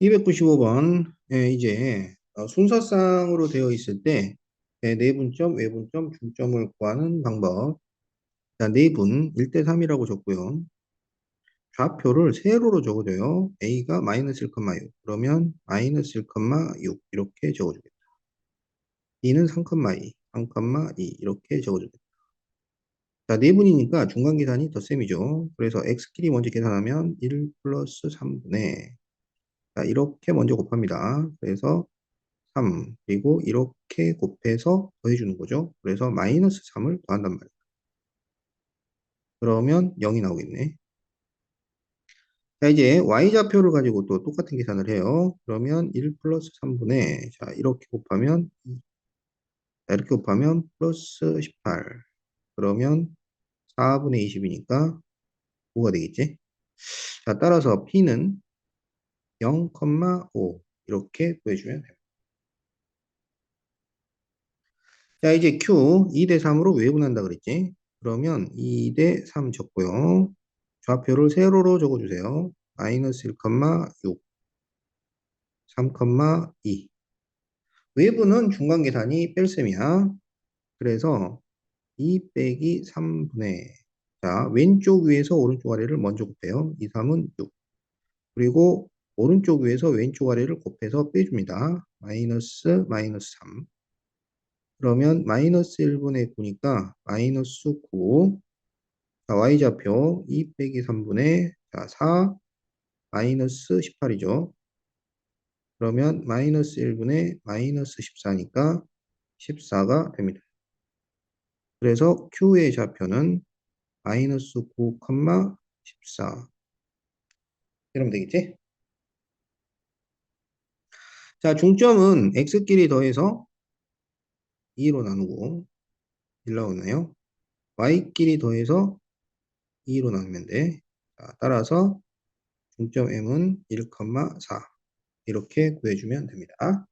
295번 예, 이제 어, 순서상으로 되어 있을 때 예, 내분점, 외분점, 중점을 구하는 방법. 자, 내분 1대 3이라고 적고요. 좌표를 세로로 적어줘요. a가 마이너스 1,6 그러면 마이너스 1,6 이렇게 적어주겠다. b는 3,2 3,2 이렇게 적어주겠다. 자, 내분이니까 중간 계산이 더 셈이죠. 그래서 x끼리 먼저 계산하면 1 플러스 3분의 자, 이렇게 먼저 곱합니다. 그래서 3 그리고 이렇게 곱해서 더해주는 거죠. 그래서 마이너스 3을 더한단 말이에요. 그러면 0이 나오겠네. 자 이제 y좌표를 가지고 또 똑같은 계산을 해요. 그러면 1 플러스 3분의 자 이렇게 곱하면 2. 자, 이렇게 곱하면 플러스 18 그러면 4분의 20이니까 5가 되겠지. 자 따라서 p는 0,5 이렇게 구해주면 됩니다. 자, 이제 Q 2대 3으로 외분한다 그랬지? 그러면 2대 3 적고요. 좌표를 세로로 적어주세요. 마이너스 1,6, 3,2. 외분은 중간 계산이 뺄셈이야. 그래서 2 빼기 3분의 자, 왼쪽 위에서 오른쪽 아래를 먼저 곱해요. 2, 3은 6. 그리고 오른쪽 위에서 왼쪽 아래를 곱해서 빼줍니다. 마이너스 마이너스 3. 그러면 마이너스 1분의 9니까 마이너스 9 자, y좌표 2 빼기 3분의 자, 4 마이너스 18이죠. 그러면 마이너스 1분의 마이너스 14니까 14가 됩니다. 그래서 Q의 좌표는 마이너스 9, 14 이러면 되겠지? 자, 중점은 x끼리 더해서 2로 나누고 1 나오나요? y끼리 더해서 2로 나누면 돼. 자, 따라서 중점 m은 1,4 이렇게 구해주면 됩니다.